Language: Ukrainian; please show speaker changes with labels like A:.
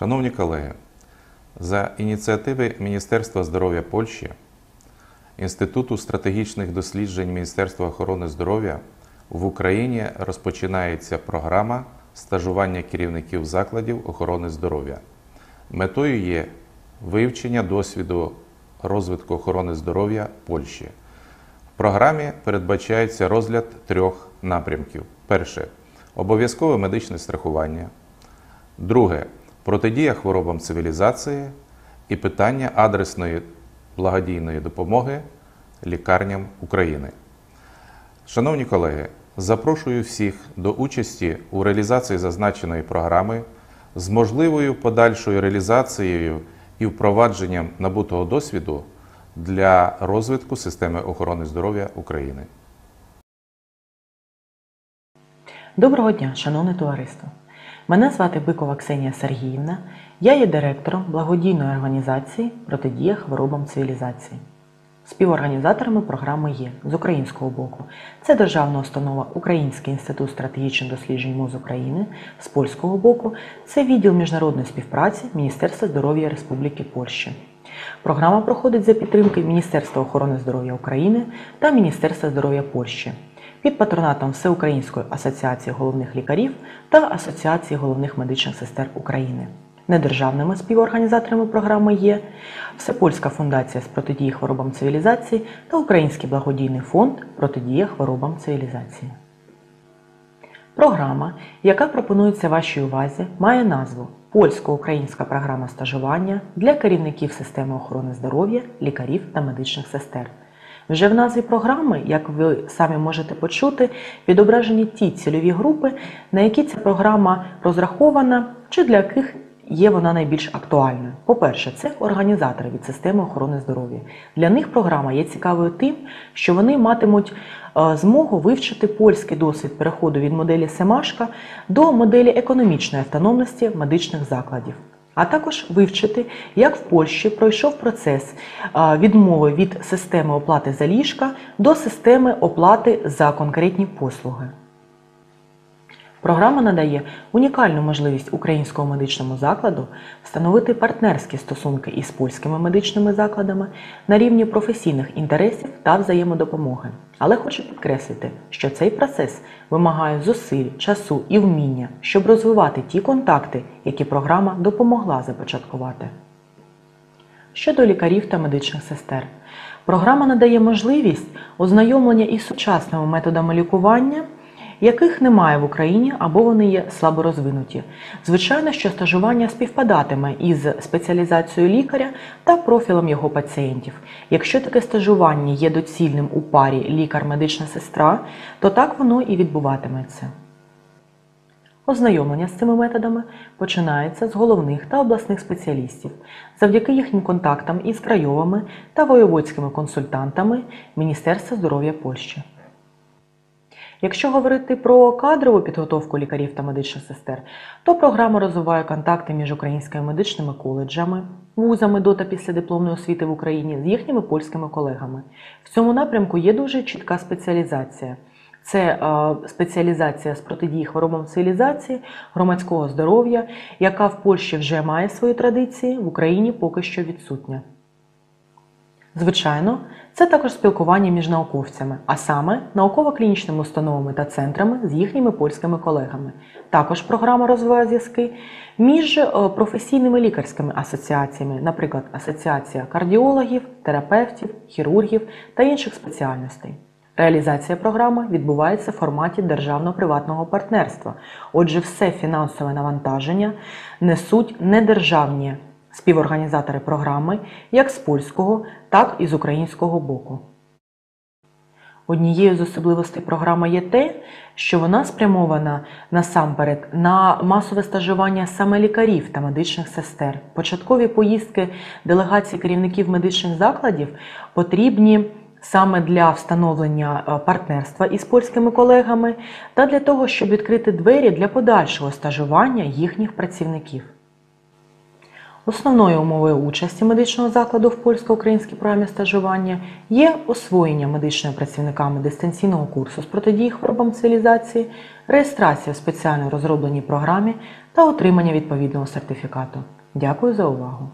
A: Шановні колеги, за ініціативи Міністерства здоров'я Польщі, Інституту стратегічних досліджень Міністерства охорони здоров'я в Україні розпочинається програма стажування керівників закладів охорони здоров'я. Метою є вивчення досвіду розвитку охорони здоров'я Польщі. В програмі передбачається розгляд трьох напрямків: перше обов'язкове медичне страхування, друге протидія хворобам цивілізації і питання адресної благодійної допомоги лікарням України. Шановні колеги, запрошую всіх до участі у реалізації зазначеної програми з можливою подальшою реалізацією і впровадженням набутого досвіду для розвитку системи охорони здоров'я України.
B: Доброго дня, шановне товариство! Мене звати Бикова Ксенія Сергіївна. Я є директором благодійної організації Протидія хворобам цивілізації. Співорганізаторами програми є з українського боку. Це державна установа Український інститут стратегічних досліджень МОЗ України, з польського боку це відділ міжнародної співпраці Міністерства здоров'я Республіки Польщі. Програма проходить за підтримки Міністерства охорони здоров'я України та Міністерства здоров'я Польщі під патронатом Всеукраїнської асоціації головних лікарів та Асоціації головних медичних сестер України. Недержавними співорганізаторами програми є Всепольська фундація з протидії хворобам цивілізації та Український благодійний фонд Протидія хворобам цивілізації. Програма, яка пропонується вашій увазі, має назву Польсько-українська програма стажування для керівників системи охорони здоров'я, лікарів та медичних сестер. Вже в назві програми, як ви самі можете почути, відображені ті цільові групи, на які ця програма розрахована, чи для яких є вона найбільш актуальною. По-перше, це організатори від системи охорони здоров'я. Для них програма є цікавою тим, що вони матимуть е, змогу вивчити польський досвід переходу від моделі Семашка до моделі економічної автономності медичних закладів. А також вивчити, як в Польщі пройшов процес відмови від системи оплати за ліжка до системи оплати за конкретні послуги. Програма надає унікальну можливість українському медичному закладу встановити партнерські стосунки із польськими медичними закладами на рівні професійних інтересів та взаємодопомоги. Але хочу підкреслити, що цей процес вимагає зусиль, часу і вміння, щоб розвивати ті контакти, які програма допомогла започаткувати. Щодо лікарів та медичних сестер, програма надає можливість ознайомлення із сучасними методами лікування яких немає в Україні або вони є слабо розвинуті. Звичайно, що стажування співпадатиме із спеціалізацією лікаря та профілем його пацієнтів. Якщо таке стажування є доцільним у парі лікар-медична сестра, то так воно і відбуватиметься. Ознайомлення з цими методами починається з головних та обласних спеціалістів завдяки їхнім контактам із крайовими та воєводськими консультантами Міністерства здоров'я Польщі. Якщо говорити про кадрову підготовку лікарів та медичних сестер, то програма розвиває контакти між українськими медичними коледжами, вузами до та після дипломної освіти в Україні з їхніми польськими колегами. В цьому напрямку є дуже чітка спеціалізація. Це е, спеціалізація з протидії хворобам цивілізації, громадського здоров'я, яка в Польщі вже має свої традиції, в Україні поки що відсутня. Звичайно, це також спілкування між науковцями, а саме науково-клінічними установами та центрами з їхніми польськими колегами. Також програма розвиває зв'язки між е, професійними лікарськими асоціаціями, наприклад, Асоціація кардіологів, терапевтів, хірургів та інших спеціальностей. Реалізація програми відбувається в форматі державно-приватного партнерства. Отже, все фінансове навантаження несуть недержавні співорганізатори програми як з польського, так і з українського боку. Однією з особливостей програми є те, що вона спрямована насамперед на масове стажування саме лікарів та медичних сестер. Початкові поїздки делегації керівників медичних закладів потрібні саме для встановлення е, партнерства із польськими колегами та для того, щоб відкрити двері для подальшого стажування їхніх працівників. Основною умовою участі медичного закладу в польсько-українській програмі стажування є освоєння медичними працівниками дистанційного курсу з протидії хворобам цивілізації, реєстрація в спеціально розробленій програмі та отримання відповідного сертифікату. Дякую за увагу!